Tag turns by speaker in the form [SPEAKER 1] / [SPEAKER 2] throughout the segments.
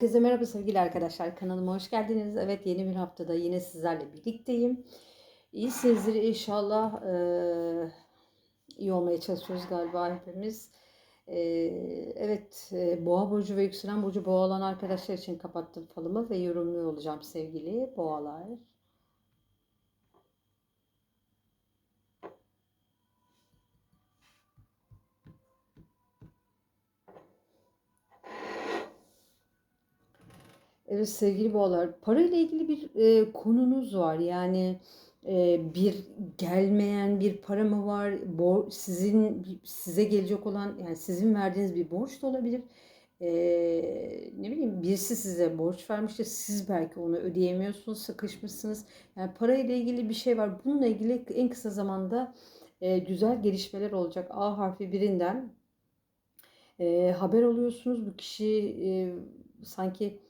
[SPEAKER 1] Herkese merhaba sevgili arkadaşlar. Kanalıma hoş geldiniz. Evet yeni bir haftada yine sizlerle birlikteyim. İyisinizdir inşallah. Ee, iyi olmaya çalışıyoruz galiba hepimiz. Ee, evet e, boğa burcu ve yükselen burcu boğa olan arkadaşlar için kapattım falımı ve yorumluyor olacağım sevgili boğalar. Evet sevgili boğalar, parayla ilgili bir e, konunuz var. Yani e, bir gelmeyen bir para mı var? Bor sizin size gelecek olan yani sizin verdiğiniz bir borç da olabilir. E, ne bileyim birisi size borç vermiştir. Siz belki onu ödeyemiyorsunuz, sıkışmışsınız. Yani parayla ilgili bir şey var. Bununla ilgili en kısa zamanda e, güzel gelişmeler olacak. A harfi birinden e, haber alıyorsunuz. Bu kişi e, sanki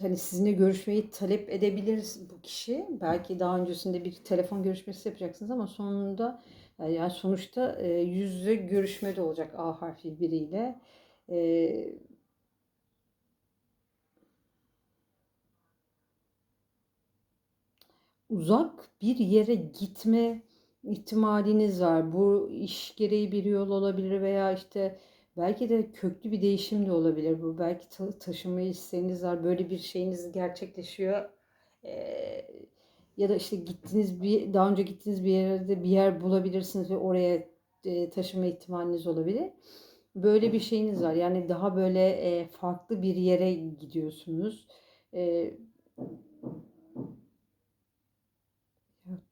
[SPEAKER 1] hani sizinle görüşmeyi talep edebilir bu kişi. Belki daha öncesinde bir telefon görüşmesi yapacaksınız ama sonunda yani sonuçta e, yüz görüşme de olacak A harfi biriyle. E, uzak bir yere gitme ihtimaliniz var. Bu iş gereği bir yol olabilir veya işte Belki de köklü bir değişim de olabilir bu. Belki ta- taşınma isteğiniz var. Böyle bir şeyiniz gerçekleşiyor. Ee, ya da işte gittiniz bir daha önce gittiğiniz bir yerde bir yer bulabilirsiniz ve oraya e, taşınma ihtimaliniz olabilir. Böyle bir şeyiniz var. Yani daha böyle e, farklı bir yere gidiyorsunuz. E,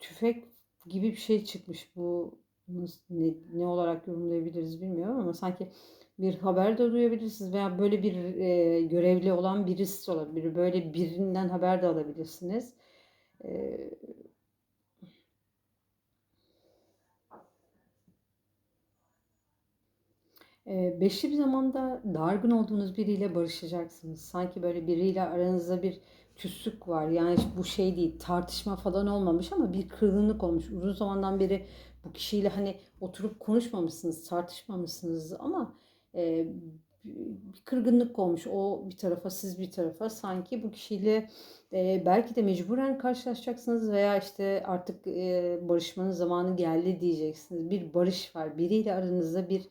[SPEAKER 1] tüfek gibi bir şey çıkmış bu ne, ne olarak yorumlayabiliriz bilmiyorum ama sanki bir haber de duyabilirsiniz veya böyle bir e, görevli olan birisi olabilir. Böyle birinden haber de alabilirsiniz. E, e, beşli bir zamanda dargın olduğunuz biriyle barışacaksınız. Sanki böyle biriyle aranızda bir küslük var. Yani bu şey değil tartışma falan olmamış ama bir kırgınlık olmuş. Uzun zamandan beri bu kişiyle hani oturup konuşmamışsınız, tartışmamışsınız ama e, bir kırgınlık olmuş. O bir tarafa, siz bir tarafa. Sanki bu kişiyle e, belki de mecburen karşılaşacaksınız veya işte artık e, barışmanın zamanı geldi diyeceksiniz. Bir barış var. Biriyle aranızda bir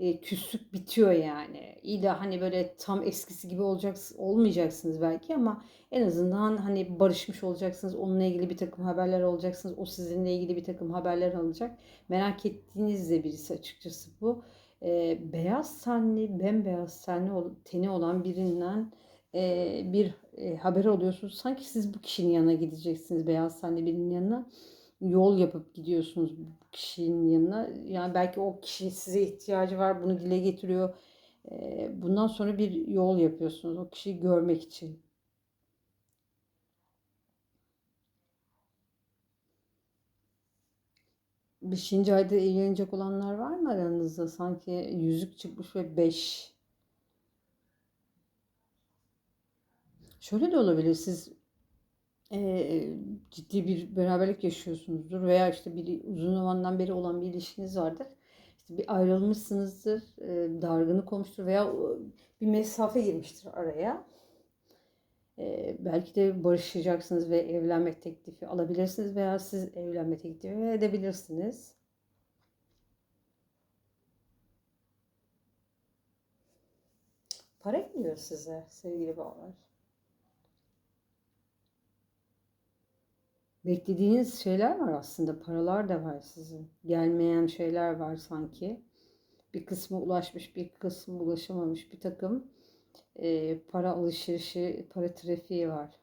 [SPEAKER 1] e, küslük bitiyor yani. De hani böyle tam eskisi gibi olacak olmayacaksınız belki ama en azından hani barışmış olacaksınız. Onunla ilgili bir takım haberler alacaksınız. O sizinle ilgili bir takım haberler alacak. Merak ettiğiniz de birisi açıkçası bu. E, beyaz tenli, bembeyaz tenli teni olan birinden e, bir e, haber alıyorsunuz. Sanki siz bu kişinin yanına gideceksiniz beyaz tenli birinin yanına yol yapıp gidiyorsunuz bu kişinin yanına. Yani belki o kişi size ihtiyacı var, bunu dile getiriyor. Bundan sonra bir yol yapıyorsunuz o kişiyi görmek için. Beşinci ayda evlenecek olanlar var mı aranızda? Sanki yüzük çıkmış ve beş. Şöyle de olabilir. Siz e, ciddi bir beraberlik yaşıyorsunuzdur veya işte bir uzun zamandan beri olan bir ilişkiniz vardır. İşte bir ayrılmışsınızdır, e, dargınlık olmuştur veya bir mesafe girmiştir araya. E, belki de barışacaksınız ve evlenmek teklifi alabilirsiniz veya siz evlenme teklifi edebilirsiniz. Para geliyor size sevgili bağlar. Beklediğiniz şeyler var aslında. Paralar da var sizin. Gelmeyen şeyler var sanki. Bir kısmı ulaşmış, bir kısmı ulaşamamış. Bir takım e, para alışverişi, para trafiği var.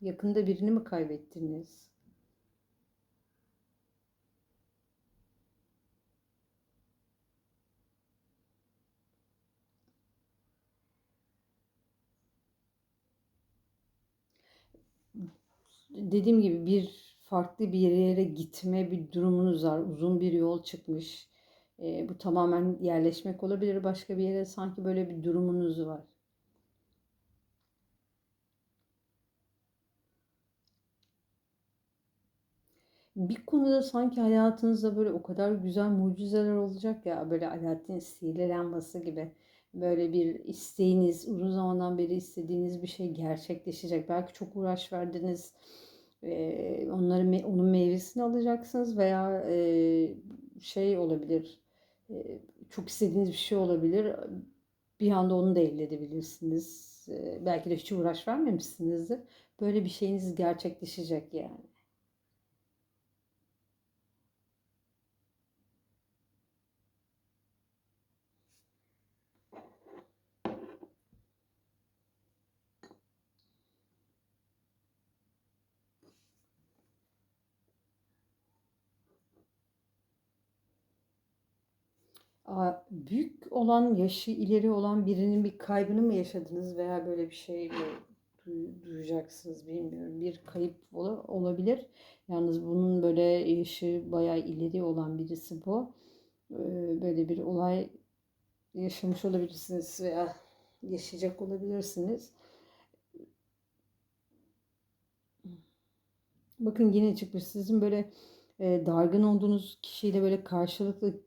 [SPEAKER 1] Yakında birini mi kaybettiniz? Dediğim gibi bir farklı bir yere gitme bir durumunuz var. Uzun bir yol çıkmış. E, bu tamamen yerleşmek olabilir başka bir yere. Sanki böyle bir durumunuz var. bir konuda sanki hayatınızda böyle o kadar güzel mucizeler olacak ya böyle Alaaddin sihirli lambası gibi böyle bir isteğiniz uzun zamandan beri istediğiniz bir şey gerçekleşecek. Belki çok uğraş verdiniz. Eee, onları onun meyvesini alacaksınız veya şey olabilir. çok istediğiniz bir şey olabilir. Bir anda onu da elde edebilirsiniz. Belki de hiç uğraş vermemişsinizdir. Böyle bir şeyiniz gerçekleşecek yani. Büyük olan, yaşı ileri olan birinin bir kaybını mı yaşadınız veya böyle bir şey mi duy- duyacaksınız bilmiyorum. Bir kayıp ola- olabilir. Yalnız bunun böyle yaşı bayağı ileri olan birisi bu. Ee, Böyle bir olay yaşamış olabilirsiniz veya yaşayacak olabilirsiniz. Bakın yine çıkmış. Sizin böyle e, dargın olduğunuz kişiyle böyle karşılıklı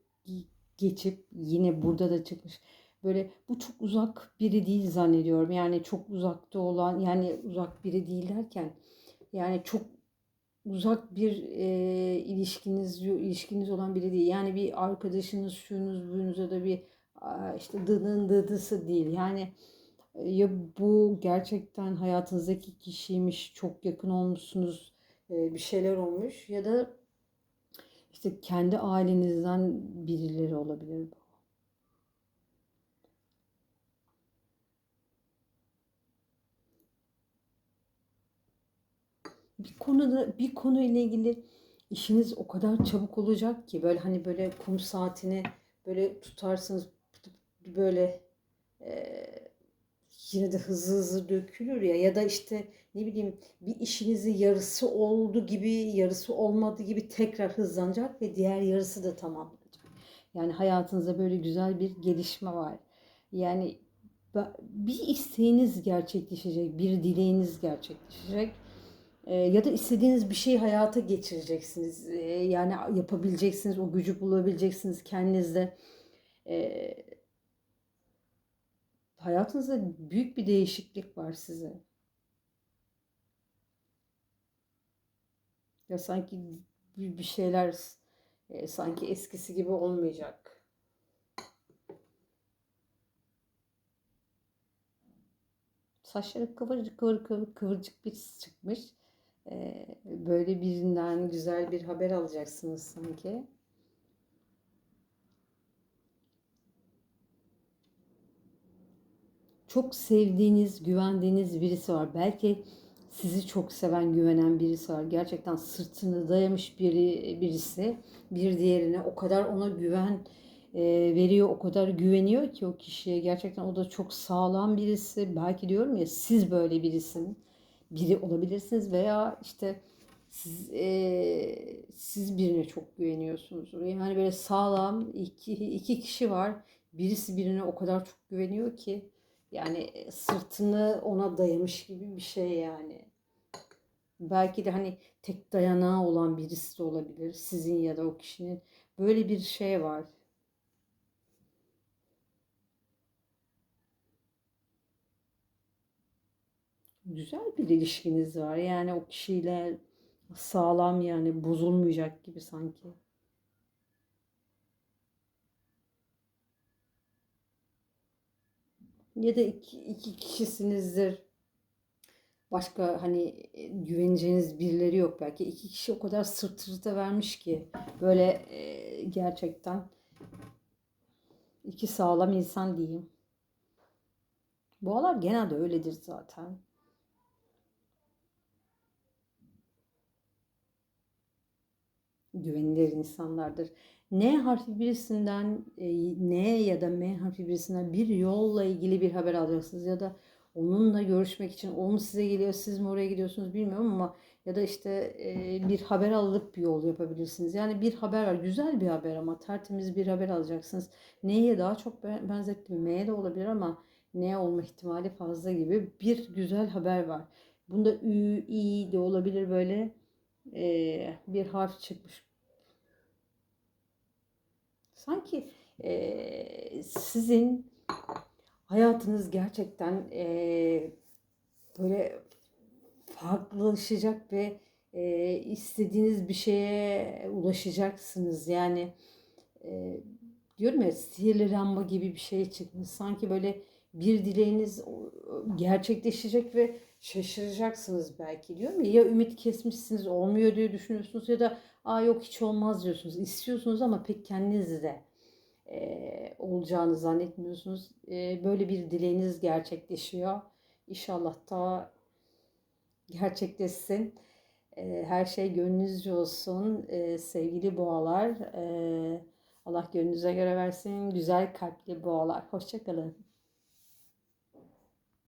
[SPEAKER 1] geçip yine burada da çıkmış. Böyle bu çok uzak biri değil zannediyorum. Yani çok uzakta olan yani uzak biri değil derken yani çok uzak bir e, ilişkiniz ilişkiniz olan biri değil. Yani bir arkadaşınız, şunuz, buyunuz ya da bir işte dıdın dıdısı değil. Yani ya bu gerçekten hayatınızdaki kişiymiş, çok yakın olmuşsunuz, bir şeyler olmuş ya da işte kendi ailenizden birileri olabilir bu. Bir konuda bir konu ile ilgili işiniz o kadar çabuk olacak ki böyle hani böyle kum saatini böyle tutarsınız böyle e, yine de hızlı hızlı dökülür ya ya da işte ne bileyim bir işinizi yarısı oldu gibi yarısı olmadı gibi tekrar hızlanacak ve diğer yarısı da tamamlanacak. Yani hayatınızda böyle güzel bir gelişme var. Yani bir isteğiniz gerçekleşecek, bir dileğiniz gerçekleşecek. Ee, ya da istediğiniz bir şeyi hayata geçireceksiniz. Ee, yani yapabileceksiniz, o gücü bulabileceksiniz kendinizde. Hayatınızda büyük bir değişiklik var size. Ya sanki bir şeyler e, sanki eskisi gibi olmayacak. Saçları kıvırcık kıvır kıvır kıvırcık bir çıkmış. Ee, böyle birinden güzel bir haber alacaksınız sanki. Çok sevdiğiniz, güvendiğiniz birisi var. Belki sizi çok seven, güvenen birisi var. Gerçekten sırtını dayamış biri, birisi bir diğerine o kadar ona güven e, veriyor, o kadar güveniyor ki o kişiye. Gerçekten o da çok sağlam birisi. Belki diyorum ya siz böyle birisin, biri olabilirsiniz veya işte siz, e, siz birine çok güveniyorsunuz. Yani böyle sağlam iki, iki kişi var. Birisi birine o kadar çok güveniyor ki yani sırtını ona dayamış gibi bir şey yani. Belki de hani tek dayanağı olan birisi de olabilir. Sizin ya da o kişinin. Böyle bir şey var. Güzel bir ilişkiniz var. Yani o kişiyle sağlam yani bozulmayacak gibi sanki. Ya da iki, iki kişisinizdir. Başka hani e, güveneceğiniz birileri yok belki. İki kişi o kadar sırt sırta vermiş ki böyle e, gerçekten iki sağlam insan diyeyim. Boğalar genelde öyledir zaten. güvenilir insanlardır. N harfi birisinden e, N ya da M harfi birisinden bir yolla ilgili bir haber alacaksınız ya da onunla görüşmek için o mu size geliyor siz mi oraya gidiyorsunuz bilmiyorum ama ya da işte e, bir haber alıp bir yol yapabilirsiniz. Yani bir haber var güzel bir haber ama tertemiz bir haber alacaksınız. N'ye daha çok benzettim M'ye de olabilir ama N olma ihtimali fazla gibi bir güzel haber var. Bunda Ü, İ de olabilir böyle e, bir harf çıkmış. Sanki e, sizin hayatınız gerçekten e, böyle farklılaşacak ve e, istediğiniz bir şeye ulaşacaksınız. Yani e, diyorum ya sihirli lamba gibi bir şey çıkmış. Sanki böyle bir dileğiniz gerçekleşecek ve şaşıracaksınız belki diyorum ya. Ya ümit kesmişsiniz olmuyor diye düşünüyorsunuz ya da aa yok hiç olmaz diyorsunuz. İstiyorsunuz ama pek kendiniz de e, olacağını zannetmiyorsunuz. E, böyle bir dileğiniz gerçekleşiyor. İnşallah da gerçekleşsin. E, her şey gönlünüzce olsun. E, sevgili boğalar, e, Allah gönlünüze göre versin. Güzel kalpli boğalar. Hoşçakalın.